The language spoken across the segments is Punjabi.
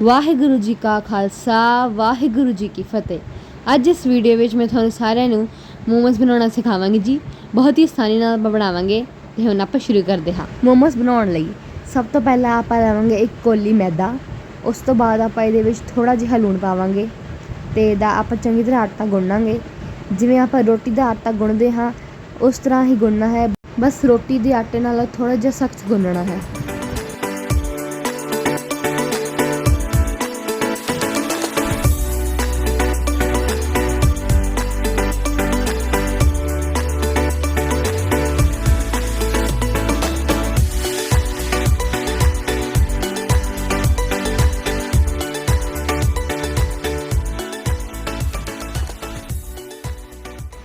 ਵਾਹਿਗੁਰੂ ਜੀ ਕਾ ਖਾਲਸਾ, ਵਾਹਿਗੁਰੂ ਜੀ ਕੀ ਫਤਿਹ। ਅੱਜ ਇਸ ਵੀਡੀਓ ਵਿੱਚ ਮੈਂ ਤੁਹਾਨੂੰ ਸਾਰਿਆਂ ਨੂੰ ਮੋਮੋਸ ਬਣਾਉਣਾ ਸਿਖਾਵਾਂਗੀ ਜੀ। ਬਹੁਤ ਹੀ ਆਸਾਨੀ ਨਾਲ ਆਪਾਂ ਬਣਾਵਾਂਗੇ ਤੇ ਹੁਣ ਆਪਾਂ ਸ਼ੁਰੂ ਕਰਦੇ ਹਾਂ। ਮੋਮੋਸ ਬਣਾਉਣ ਲਈ ਸਭ ਤੋਂ ਪਹਿਲਾਂ ਆਪਾਂ ਲਵਾਂਗੇ ਇੱਕ ਕੋਲੀ ਮੈਦਾ। ਉਸ ਤੋਂ ਬਾਅਦ ਆਪਾਂ ਇਹਦੇ ਵਿੱਚ ਥੋੜਾ ਜਿਹਾ ਲੂਣ ਪਾਵਾਂਗੇ ਤੇ ਇਹਦਾ ਆਪਾਂ ਚੰਗੀ ਤਰ੍ਹਾਂ ਆਟਾ ਗੁੰਨਾਂਗੇ। ਜਿਵੇਂ ਆਪਾਂ ਰੋਟੀ ਦਾ ਆਟਾ ਗੁੰਨਦੇ ਹਾਂ, ਉਸ ਤਰ੍ਹਾਂ ਹੀ ਗੁੰਨਣਾ ਹੈ। ਬਸ ਰੋਟੀ ਦੇ ਆਟੇ ਨਾਲ ਥੋੜਾ ਜਿਹਾ ਸਖਤ ਗੁੰਨਣਾ ਹੈ।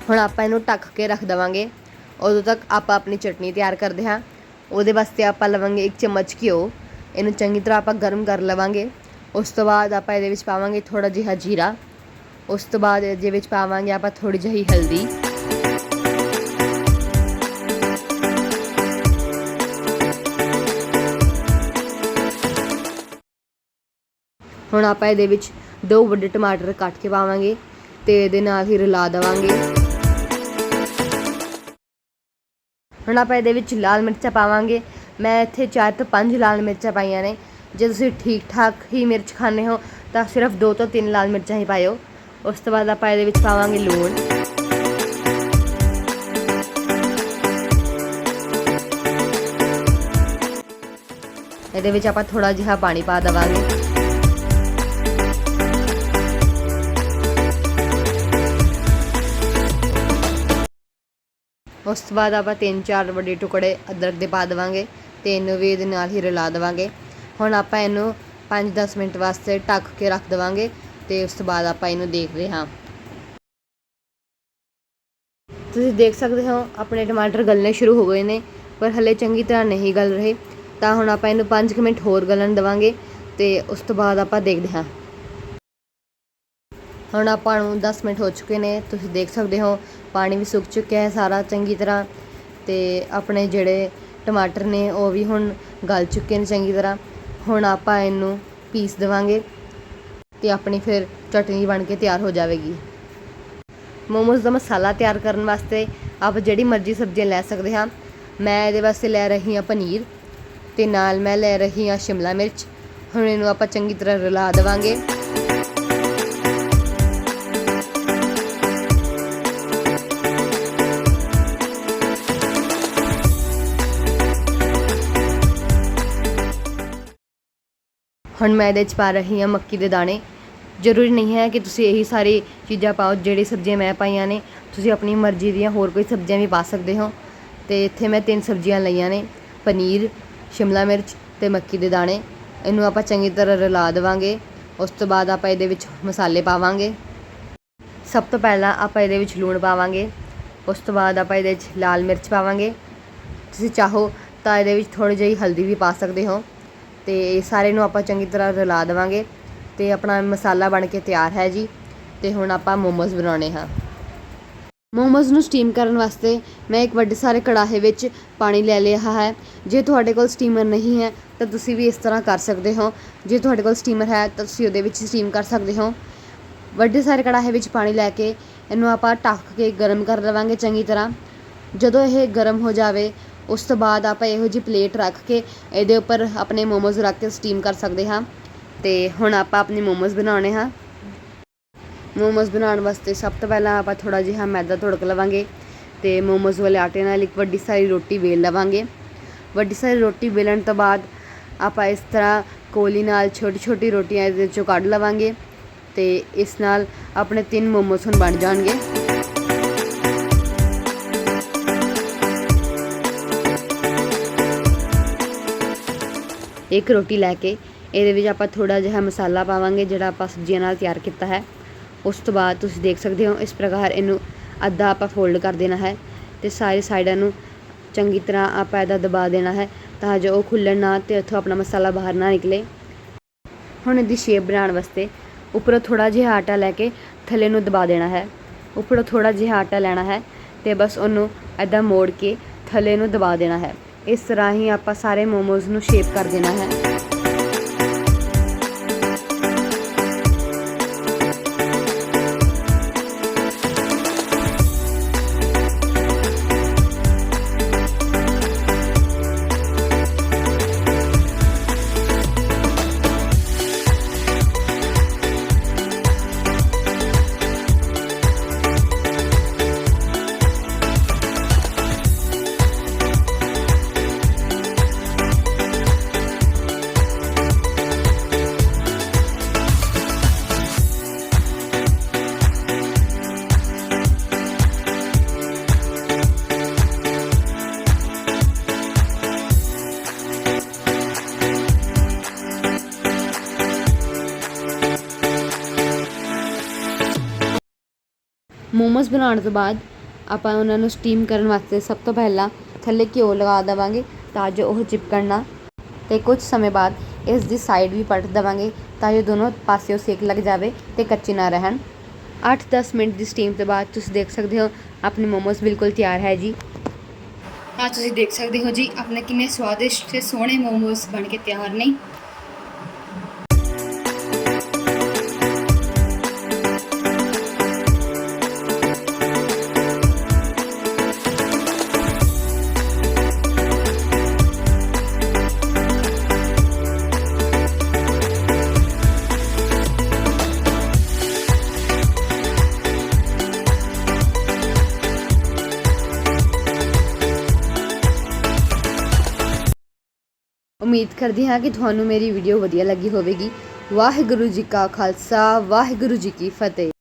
ਹੁਣ ਆਪਾਂ ਇਹਨੂੰ ਢੱਕ ਕੇ ਰੱਖ ਦੇਵਾਂਗੇ। ਉਦੋਂ ਤੱਕ ਆਪਾਂ ਆਪਣੀ ਚਟਨੀ ਤਿਆਰ ਕਰਦੇ ਹਾਂ। ਉਹਦੇ ਵਾਸਤੇ ਆਪਾਂ ਲਵਾਂਗੇ ਇੱਕ ਚਮਚ ਘਿਓ। ਇਹਨੂੰ ਚੰਗੀ ਤਰ੍ਹਾਂ ਆਪਾਂ ਗਰਮ ਕਰ ਲਵਾਂਗੇ। ਉਸ ਤੋਂ ਬਾਅਦ ਆਪਾਂ ਇਹਦੇ ਵਿੱਚ ਪਾਵਾਂਗੇ ਥੋੜਾ ਜਿਹਾ ਜੀਰਾ। ਉਸ ਤੋਂ ਬਾਅਦ ਇਹਦੇ ਵਿੱਚ ਪਾਵਾਂਗੇ ਆਪਾਂ ਥੋੜੀ ਜਿਹੀ ਹਲਦੀ। ਹੁਣ ਆਪਾਂ ਇਹਦੇ ਵਿੱਚ ਦੋ ਵੱਡੇ ਟਮਾਟਰ ਕੱਟ ਕੇ ਪਾਵਾਂਗੇ ਤੇ ਇਹਦੇ ਨਾਲ ਹੀ ਰਲਾ ਦੇਵਾਂਗੇ। ਹੁਣ ਆਪਾਂ ਇਹਦੇ ਵਿੱਚ ਲਾਲ ਮਿਰਚਾਂ ਪਾਵਾਂਗੇ। ਮੈਂ ਇੱਥੇ ਚਾਰ ਤੋਂ ਪੰਜ ਲਾਲ ਮਿਰਚਾਂ ਪਾਈਆਂ ਨੇ। ਜੇ ਤੁਸੀਂ ਠੀਕ ਠਾਕ ਹੀ ਮਿਰਚ ਖਾਣੇ ਹੋ, ਤਾਂ ਸਿਰਫ ਦੋ ਤੋਂ ਤਿੰਨ ਲਾਲ ਮਿਰਚਾਂ ਹੀ ਪਾਇਓ। ਉਸ ਤੋਂ ਬਾਅਦ ਆਪਾਂ ਇਹਦੇ ਵਿੱਚ ਪਾਵਾਂਗੇ ਲੂਣ। ਇਹਦੇ ਵਿੱਚ ਆਪਾਂ ਥੋੜਾ ਜਿਹਾ ਪਾਣੀ ਪਾ ਦੇਵਾਂਗੇ। ਉਸ ਤੋਂ ਬਾਅਦ ਆਪਾਂ ਤਿੰਨ ਚਾਰ ਵੱਡੇ ਟੁਕੜੇ ਅਦਰਕ ਦੇ ਪਾ ਦੇਵਾਂਗੇ ਤੇ ਇਹਨੂੰ ਵੀ ਇਹਦੇ ਨਾਲ ਹੀ ਰਲਾ ਦੇਵਾਂਗੇ। ਹੁਣ ਆਪਾਂ ਇਹਨੂੰ 5-10 ਮਿੰਟ ਵਾਸਤੇ ਢੱਕ ਕੇ ਰੱਖ ਦੇਵਾਂਗੇ ਤੇ ਉਸ ਤੋਂ ਬਾਅਦ ਆਪਾਂ ਇਹਨੂੰ ਦੇਖਦੇ ਹਾਂ। ਤੁਸੀਂ ਦੇਖ ਸਕਦੇ ਹੋ, ਆਪਣੇ ਟਮਾਟਰ ਗਲਣੇ ਸ਼ੁਰੂ ਹੋ ਗਏ ਨੇ, ਪਰ ਹਲੇ ਚੰਗੀ ਤਰ੍ਹਾਂ ਨਹੀਂ ਗਲ ਰਹੇ। ਤਾਂ ਹੁਣ ਆਪਾਂ ਇਹਨੂੰ 5 ਮਿੰਟ ਹੋਰ ਗਲਣ ਦੇਵਾਂਗੇ ਤੇ ਉਸ ਤੋਂ ਬਾਅਦ ਆਪਾਂ ਦੇਖਦੇ ਹਾਂ। ਹੁਣ ਆਪਾਂ ਨੂੰ 10 ਮਿੰਟ ਹੋ ਚੁੱਕੇ ਨੇ, ਤੁਸੀਂ ਦੇਖ ਸਕਦੇ ਹੋ, ਪਾਣੀ ਵੀ ਸੁੱਕ ਚੁੱਕਿਆ ਹੈ ਸਾਰਾ ਚੰਗੀ ਤਰ੍ਹਾਂ। ਤੇ ਆਪਣੇ ਜਿਹੜੇ ਟਮਾਟਰ ਨੇ, ਉਹ ਵੀ ਹੁਣ ਗਲ ਚੁੱਕੇ ਨੇ ਚੰਗੀ ਤਰ੍ਹਾਂ। ਹੁਣ ਆਪਾਂ ਇਹਨੂੰ ਪੀਸ ਦੇਵਾਂਗੇ ਤੇ ਆਪਣੀ ਫਿਰ ਚਟਨੀ ਬਣ ਕੇ ਤਿਆਰ ਹੋ ਜਾਵੇਗੀ। ਮੋਮੋਜ਼ ਦਾ ਮਸਾਲਾ ਤਿਆਰ ਕਰਨ ਵਾਸਤੇ ਆਪ ਜਿਹੜੀ ਮਰਜ਼ੀ ਸਬਜ਼ੀਆਂ ਲੈ ਸਕਦੇ ਹਾਂ। ਮੈਂ ਇਹਦੇ ਵਾਸਤੇ ਲੈ ਰਹੀ ਹਾਂ ਪਨੀਰ ਤੇ ਨਾਲ ਮੈਂ ਲੈ ਰਹੀ ਹਾਂ ਸ਼ਿਮਲਾ ਮਿਰਚ। ਹੁਣ ਇਹਨੂੰ ਆਪਾਂ ਚੰਗੀ ਤਰ੍ਹਾਂ ਰਲਾ ਦੇਵਾਂਗੇ। ਹੁਣ ਮੈਂ ਇਹਦੇ 'ਚ ਪਾ ਰਹੀ ਹਾਂ ਮੱਕੀ ਦੇ ਦਾਣੇ। ਜ਼ਰੂਰੀ ਨਹੀਂ ਹੈ ਕਿ ਤੁਸੀਂ ਇਹੀ ਸਾਰੀ ਚੀਜ਼ਾਂ ਪਾਓ, ਜਿਹੜੀ ਸਬਜ਼ੀਆਂ ਮੈਂ ਪਾਈਆਂ ਨੇ। ਤੁਸੀਂ ਆਪਣੀ ਮਰਜ਼ੀ ਦੀਆਂ ਹੋਰ ਕੋਈ ਸਬਜ਼ੀਆਂ ਵੀ ਪਾ ਸਕਦੇ ਹੋ। ਤੇ ਇੱਥੇ ਮੈਂ ਤਿੰਨ ਸਬਜ਼ੀਆਂ ਲਈਆਂ ਨੇ, ਪਨੀਰ, ਸ਼ਿਮਲਾ ਮਿਰਚ ਤੇ ਮੱਕੀ ਦੇ ਦਾਣੇ। ਇਹਨੂੰ ਆਪਾਂ ਚੰਗੀ ਤਰ੍ਹਾਂ ਰਲਾ ਦੇਵਾਂਗੇ। ਉਸ ਤੋਂ ਬਾਅਦ ਆਪਾਂ ਇਹਦੇ ਵਿੱਚ ਮਸਾਲੇ ਪਾਵਾਂਗੇ। ਸਭ ਤੋਂ ਪਹਿਲਾਂ ਆਪਾਂ ਇਹਦੇ ਵਿੱਚ ਲੂਣ ਪਾਵਾਂਗੇ। ਉਸ ਤੋਂ ਬਾਅਦ ਆਪਾਂ ਇਹਦੇ ਵਿੱਚ ਲਾਲ ਮਿਰਚ ਪਾਵਾਂਗੇ। ਤੁਸੀਂ ਚਾਹੋ ਤਾਂ ਇਹਦੇ ਵਿੱਚ ਥੋੜੀ ਜਿਹੀ ਹਲਦੀ ਵੀ ਪਾ ਸਕਦੇ ਹੋ। ਤੇ ਸਾਰੇ ਨੂੰ ਆਪਾਂ ਚੰਗੀ ਤਰ੍ਹਾਂ ਰਲਾ ਦੇਵਾਂਗੇ ਤੇ ਆਪਣਾ ਮਸਾਲਾ ਬਣ ਕੇ ਤਿਆਰ ਹੈ ਜੀ। ਤੇ ਹੁਣ ਆਪਾਂ ਮੋਮੋਜ਼ ਬਣਾਉਣੇ ਹਾਂ। ਮੋਮੋਜ਼ ਨੂੰ ਸਟੀਮ ਕਰਨ ਵਾਸਤੇ ਮੈਂ ਇੱਕ ਵੱਡੇ ਸਾਰੇ ਕੜਾਹੇ ਵਿੱਚ ਪਾਣੀ ਲੈ ਲਿਆ ਹੈ। ਜੇ ਤੁਹਾਡੇ ਕੋਲ ਸਟੀਮਰ ਨਹੀਂ ਹੈ ਤਾਂ ਤੁਸੀਂ ਵੀ ਇਸ ਤਰ੍ਹਾਂ ਕਰ ਸਕਦੇ ਹੋ। ਜੇ ਤੁਹਾਡੇ ਕੋਲ ਸਟੀਮਰ ਹੈ ਤਾਂ ਤੁਸੀਂ ਉਹਦੇ ਵਿੱਚ ਸਟੀਮ ਕਰ ਸਕਦੇ ਹੋ। ਵੱਡੇ ਸਾਰੇ ਕੜਾਹੇ ਵਿੱਚ ਪਾਣੀ ਲੈ ਕੇ ਇਹਨੂੰ ਆਪਾਂ ਢੱਕ ਕੇ ਗਰਮ ਕਰ ਲਵਾਂਗੇ ਚੰਗੀ ਤਰ੍ਹਾਂ। ਜਦੋਂ ਇਹ ਗਰਮ ਹੋ ਜਾਵੇ ਉਸ ਤੋਂ ਬਾਅਦ ਆਪਾਂ ਇਹੋ ਜਿਹੀ ਪਲੇਟ ਰੱਖ ਕੇ ਇਹਦੇ ਉੱਪਰ ਆਪਣੇ ਮੋਮੋਜ਼ ਰੱਖ ਕੇ ਸਟੀਮ ਕਰ ਸਕਦੇ ਹਾਂ। ਤੇ ਹੁਣ ਆਪਾਂ ਆਪਣੇ ਮੋਮੋਜ਼ ਬਣਾਉਣੇ ਹਾਂ। ਮੋਮੋਜ਼ ਬਣਾਉਣ ਵਾਸਤੇ ਸਭ ਤੋਂ ਪਹਿਲਾਂ ਆਪਾਂ ਥੋੜਾ ਜਿਹਾ ਮੈਦਾ ਧੁੜਕ ਲਵਾਂਗੇ ਤੇ ਮੋਮੋਜ਼ ਵਾਲੇ ਆਟੇ ਨਾਲ ਇੱਕ ਵੱਡੀ ਸਾਰੀ ਰੋਟੀ ਵੇਲ ਲਵਾਂਗੇ। ਵੱਡੀ ਸਾਰੀ ਰੋਟੀ ਵੇਲਣ ਤੋਂ ਬਾਅਦ ਆਪਾਂ ਇਸ ਤਰ੍ਹਾਂ ਕੋਲੀ ਨਾਲ ਛੋਟੀ ਛੋਟੀ ਰੋਟੀਆਂ ਇਹਦੇ 'ਚੋਂ ਕੱਢ ਲਵਾਂਗੇ ਤੇ ਇਸ ਨਾਲ ਆਪਣੇ ਤਿੰਨ ਮੋਮੋਸ ਹੁਣ ਬਣ ਜਾਣਗੇ। ਇੱਕ ਰੋਟੀ ਲੈ ਕੇ, ਇਹਦੇ ਵਿੱਚ ਆਪਾਂ ਥੋੜਾ ਜਿਹਾ ਮਸਾਲਾ ਪਾਵਾਂਗੇ, ਜਿਹੜਾ ਆਪਾਂ ਸਬਜ਼ੀਆਂ ਨਾਲ ਤਿਆਰ ਕੀਤਾ ਹੈ। ਉਸ ਤੋਂ ਬਾਅਦ ਤੁਸੀਂ ਦੇਖ ਸਕਦੇ ਹੋ, ਇਸ ਪ੍ਰਕਾਰ ਇਹਨੂੰ ਅੱਧਾ ਆਪਾਂ ਫੋਲਡ ਕਰ ਦੇਣਾ ਹੈ ਤੇ ਸਾਰੀ ਸਾਈਡਾਂ ਨੂੰ ਚੰਗੀ ਤਰ੍ਹਾਂ ਆਪਾਂ ਇਹਦਾ ਦਬਾ ਦੇਣਾ ਹੈ ਤਾਂ ਜੋ ਉਹ ਖੁੱਲਣ ਨਾ ਤੇ ਉੱਥੋਂ ਆਪਣਾ ਮਸਾਲਾ ਬਾਹਰ ਨਾ ਨਿਕਲੇ। ਹੁਣ ਇਹਦੀ ਸ਼ੇਪ ਬਣਾਉਣ ਵਾਸਤੇ ਉੱਪਰੋਂ ਥੋੜਾ ਜਿਹਾ ਆਟਾ ਲੈ ਕੇ ਥੱਲੇ ਨੂੰ ਦਬਾ ਦੇਣਾ ਹੈ। ਉੱਪਰੋਂ ਥੋੜਾ ਜਿਹਾ ਆਟਾ ਲੈਣਾ ਹੈ ਤੇ ਬਸ ਉਹਨੂੰ ਐਦਾਂ ਮੋੜ ਕੇ ਥੱਲੇ ਨੂੰ ਦਬਾ ਦੇਣਾ ਹੈ। ਇਸ ਤਰ੍ਹਾਂ ਹੀ ਆਪਾਂ ਸਾਰੇ ਮੋਮੋਜ਼ ਨੂੰ ਸ਼ੇਪ ਕਰ ਦੇਣਾ ਹੈ। ਮੋਮੋਸ ਬਣਾਉਣ ਤੋਂ ਬਾਅਦ ਆਪਾਂ ਉਹਨਾਂ ਨੂੰ ਸਟੀਮ ਕਰਨ ਵਾਸਤੇ ਸਭ ਤੋਂ ਪਹਿਲਾਂ ਥੱਲੇ ਘਿਓ ਲਗਾ ਦੇਵਾਂਗੇ ਤਾਂ ਜੋ ਉਹ ਚਿਪਕਣ ਨਾ। ਅਤੇ ਕੁਝ ਸਮੇਂ ਬਾਅਦ ਇਸ ਦੀ ਸਾਈਡ ਵੀ ਪਲਟ ਦੇਵਾਂਗੇ ਤਾਂ ਜੋ ਦੋਨੋਂ ਪਾਸਿਓਂ ਸੇਕ ਲੱਗ ਜਾਵੇ ਅਤੇ ਕੱਚੇ ਨਾ ਰਹਿਣ। 8-10 ਮਿੰਟ ਦੀ ਸਟੀਮ ਤੋਂ ਬਾਅਦ ਤੁਸੀਂ ਦੇਖ ਸਕਦੇ ਹੋ ਆਪਣੇ ਮੋਮੋਸ ਬਿਲਕੁਲ ਤਿਆਰ ਹੈ ਜੀ। ਆ ਤੁਸੀਂ ਦੇਖ ਸਕਦੇ ਹੋ ਜੀ ਆਪਣੇ ਕਿੰਨੇ ਸਵਾਦਿਸ਼ਟ ਤੇ ਸੋਹਣੇ ਮੋਮੋਸ ਬਣ ਕੇ ਤਿਆਰ ਨੇ। ਉਮੀਦ ਕਰਦੀ ਹਾਂ ਕਿ ਤੁਹਾਨੂੰ ਮੇਰੀ ਵੀਡੀਓ ਵਧੀਆ ਲੱਗੀ ਹੋਵੇਗੀ। ਵਾਹਿਗੁਰੂ ਜੀ ਕਾ ਖਾਲਸਾ, ਵਾਹਿਗੁਰੂ ਜੀ ਕੀ ਫਤਿਹ।